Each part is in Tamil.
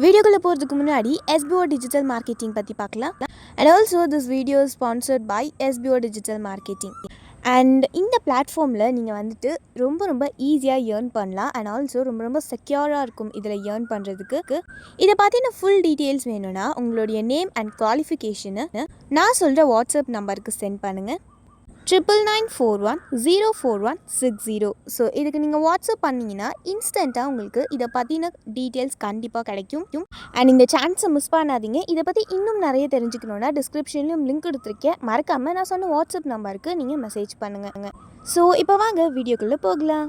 வீடியோக்குள்ளே போகிறதுக்கு முன்னாடி எஸ்பிஓ டிஜிட்டல் மார்க்கெட்டிங் பற்றி பார்க்கலாம். And also this video sponsored by SPO digital marketing and இந்த பிளாட்ஃபார்மில் நீங்கள் வந்துட்டு ரொம்ப ரொம்ப ஈஸியாக ஏர்ன் பண்ணலாம். அண்ட் ஆல்சோ ரொம்ப ரொம்ப செக்யூராக இருக்கும் இதில் ஏர்ன் பண்ணுறதுக்கு இதை பற்றின ஃபுல் டீட்டெயில்ஸ் வேணும்னா உங்களுடைய நேம் அண்ட் குவாலிஃபிகேஷனை நான் சொல்கிற வாட்ஸ்அப் நம்பருக்கு சென்ட் பண்ணுங்கள் triple nine four one zero four one six zero so இதுக்கு நீங்கள் வாட்ஸ்அப் பண்ணிங்கன்னா இன்ஸ்டண்ட்டாக உங்களுக்கு இதை பற்றின டீட்டெயில்ஸ் கண்டிப்பாக கிடைக்கும். அண்ட் இந்த சான்ஸை மிஸ் பண்ணாதீங்க. இதை பற்றி இன்னும் நிறைய தெரிஞ்சுக்கணுன்னா டிஸ்கிரிப்ஷன்லையும் லிங்க் கொடுத்துருக்கேன் மறக்காமல் நான் சொன்ன வாட்ஸ்அப் நம்பருக்கு நீங்கள் மெசேஜ் பண்ணுங்க. ஸோ இப்போ வாங்க வீடியோக்குள்ளே போகலாம்.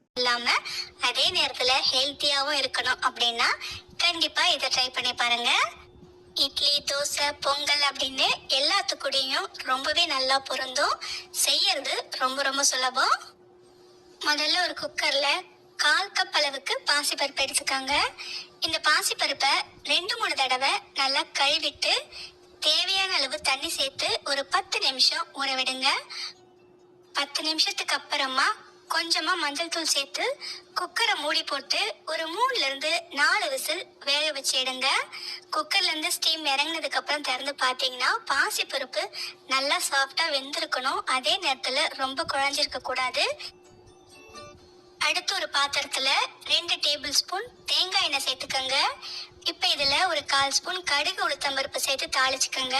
இல்லாம அதே நேரத்துல ஹெல்த்தியாவும் இருக்கணும் அப்படின்னா கண்டிப்பா இதை ட்ரை பண்ணி பாருங்க. இட்லி தோசை பொங்கல் அப்படின்னு எல்லாத்துக்குடையும் ரொம்பவே நல்லா பொருந்தும். செய்யறது ரொம்ப ரொம்ப சுலபம். முதல்ல ஒரு குக்கர்ல கால் கப் அளவுக்கு பாசிப்பருப்பு எடுத்துக்கோங்க. இந்த பாசிப்பருப்பை ரெண்டு மூணு தடவை நல்லா கழுவிட்டு தேவையான அளவு தண்ணி சேர்த்து ஒரு பத்து நிமிஷம் ஊற விடுங்க. பத்து நிமிஷத்துக்கு அப்புறமா கொஞ்சமா மஞ்சள் தூள் சேர்த்து குக்கரை மூடி போட்டு ஒரு மூணுல இருந்து நாலு விசில் வேக வச்சு எடுங்க. குக்கர்ல இருந்து ஸ்டீம் இறங்கினதுக்கு அப்புறம் திறந்து பார்த்தீங்கன்னா பாசி பருப்பு நல்லா சாஃப்டா வெந்திருக்கணும். அதே நேரத்துல ரொம்ப குழஞ்சிருக்க கூடாது. அடுத்து ஒரு பாத்திரத்துல ரெண்டு டேபிள் ஸ்பூன் தேங்காய் எண்ணெய் சேர்த்துக்கோங்க. இப்போ இதுல ஒரு கால் ஸ்பூன் கடுகு உளுத்தம்பருப்பு சேர்த்து தாளிச்சுக்கோங்க.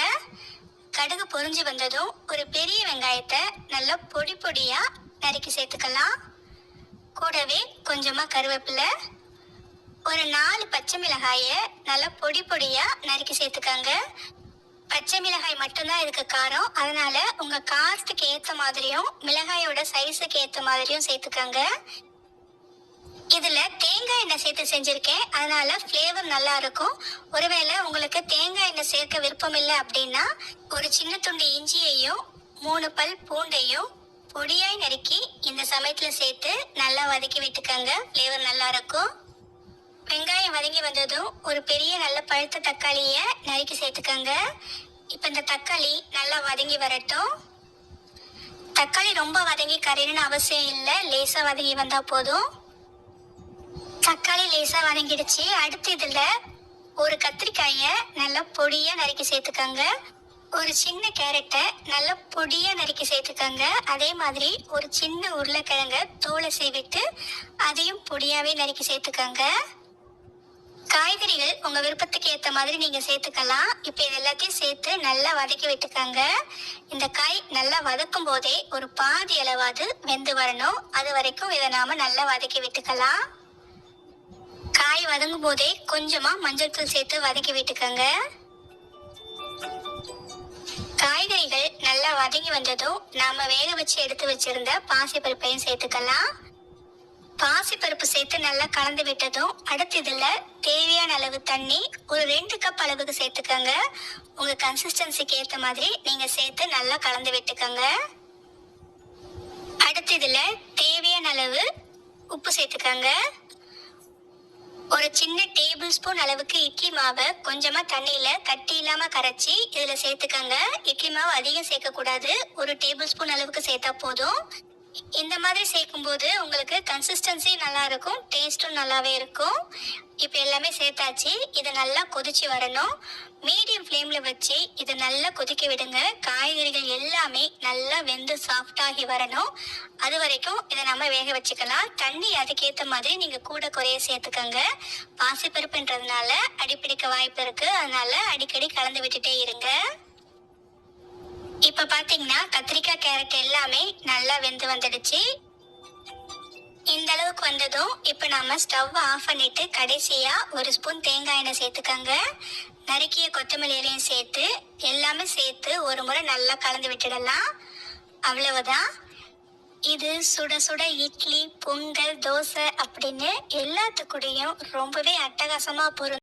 கடுகு பொரிஞ்சு வந்ததும் ஒரு பெரிய வெங்காயத்தை நல்லா பொடி பொடியா நறுக்கி சேர்த்துக்கலாம். கூடவே கொஞ்சமாக கருவேப்பிலை ஒரு நாலு பச்சை மிளகாயை நல்லா பொடி பொடியாக நறுக்கி சேர்த்துக்கோங்க. பச்சை மிளகாய் மட்டும்தான் இதுக்கு காரம். அதனால உங்கள் காரத்துக்கு ஏற்ற மாதிரியும் மிளகாயோட சைஸுக்கு ஏற்ற மாதிரியும் சேர்த்துக்கோங்க. இதில் தேங்காய் எண்ணெய் சேர்த்து செஞ்சுருக்கேன். அதனால ஃப்ளேவர் நல்லா இருக்கும். ஒருவேளை உங்களுக்கு தேங்காய் எண்ணெய் சேர்க்க விருப்பம் இல்லை அப்படின்னா ஒரு சின்ன துண்டு இஞ்சியையும் மூணு பல் பூண்டையும் பொடியாய் நறுக்கி இந்த சமயத்துல சேர்த்து நல்லா வதக்கி விட்டுக்கோங்க. ஃப்ளேவர் நல்லா இருக்கும். வெங்காயம் வதங்கி வந்ததும் ஒரு பெரிய நல்ல பழுத்த தக்காளியை நறுக்கி சேர்த்துக்கோங்க. இப்போ இந்த தக்காளி நல்லா வதங்கி வரட்டும். தக்காளி ரொம்ப வதங்கி கரையணும்னு அவசியம் இல்லை. லேசா வதங்கி வந்தா போதும். தக்காளி லேசா வதங்கிடுச்சு. அடுத்து இதுல ஒரு கத்திரிக்காய நல்லா பொடியா நறுக்கி சேர்த்துக்கோங்க. ஒரு சின்ன கேரட்டை நல்லா பொடியாக நறுக்கி சேர்த்துக்கோங்க. அதே மாதிரி ஒரு சின்ன உருளைக்கிழங்க தோலை சீவிட்டு அதையும் பொடியாவே நறுக்கி சேர்த்துக்கோங்க. காய்கறிகள் உங்க விருப்பத்துக்கு ஏத்த மாதிரி நீங்க சேர்த்துக்கலாம். இப்போ இது எல்லாத்தையும் சேர்த்து நல்லா வதக்கி விட்டுக்கோங்க. இந்த காய் நல்லா வதக்கும் போதே ஒரு பாதி அளவாது வெந்து வரணும். அது வரைக்கும் இதை நாம நல்லா வதக்கி விட்டுக்கலாம். காய் வதங்கும் போதே கொஞ்சமா மஞ்சள் தூள் சேர்த்து வதக்கி விட்டுக்கோங்க. காய்கறிகள் நல்லா வதங்கி வந்ததும் நாம வேக வச்சு எடுத்து வச்சிருந்த பாசிப்பருப்பையும் சேர்த்துக்கலாம். பாசிப்பருப்பு சேர்த்து நல்லா கலந்து விட்டதும் அடுத்து இதுல தேவையான அளவு தண்ணி ஒரு ரெண்டு கப் அளவுக்கு சேர்த்துக்கோங்க. உங்க கன்சிஸ்டன்சிக்கு ஏத்த மாதிரி நீங்க சேர்த்து நல்லா கலந்து விட்டுக்கோங்க. அடுத்து இதுல தேவையான அளவு உப்பு சேர்த்துக்கோங்க. ஒரு சின்ன டேபிள் ஸ்பூன் அளவுக்கு இட்லி மாவை கொஞ்சமா தண்ணியில கட்டி இல்லாம கரைச்சி இதுல சேர்த்துக்கங்க. இட்லி மாவு அதிகம் சேர்க்க கூடாது ஒரு டேபிள் ஸ்பூன் அளவுக்கு சேர்த்தா போதும். இந்த மாதிரி சேர்க்கும்போது உங்களுக்கு கன்சிஸ்டன்சி நல்லா இருக்கும் டேஸ்ட்டும் நல்லாவே இருக்கும். இப்போ எல்லாமே சேர்த்தாச்சு. இதை நல்லா கொதிச்சு வரணும். மீடியம் ஃப்ளேமில் வச்சு இதை நல்லா கொதிக்க விடுங்க. காய்கறிகள் எல்லாமே நல்லா வெந்து சாஃப்டாகி வரணும். அது வரைக்கும் இதை நம்ம வேக வச்சுக்கலாம். தண்ணி அதுக்கேற்ற மாதிரி நீங்கள் கூட குறைய சேர்த்துக்கோங்க. பாசிப்பருப்புன்றதுனால அடிப்பிடிக்க வாய்ப்பு இருக்குது அதனால அடிக்கடி கலந்து விட்டுட்டே இருங்க. இப்ப பாத்தீங்கன்னா கத்திரிக்காய் கேரட் எல்லாமே நல்லா வெந்து வந்துடுச்சு. இந்த அளவுக்கு வந்ததும் இப்போ நாம ஸ்டவ் ஆஃப் பண்ணிட்டு கடைசியா ஒரு ஸ்பூன் தேங்காய் எண்ணெய் சேர்த்துக்கோங்க. நறுக்கிய கொத்தமல்லியிலையும் சேர்த்து எல்லாமே சேர்த்து ஒரு முறை நல்லா கலந்து விட்டுடலாம். அவ்வளவுதான். இது சுட சுட இட்லி பொங்கல் தோசை அப்படின்னு எல்லாத்துக்குடையும் ரொம்பவே அட்டகாசமா பொருள்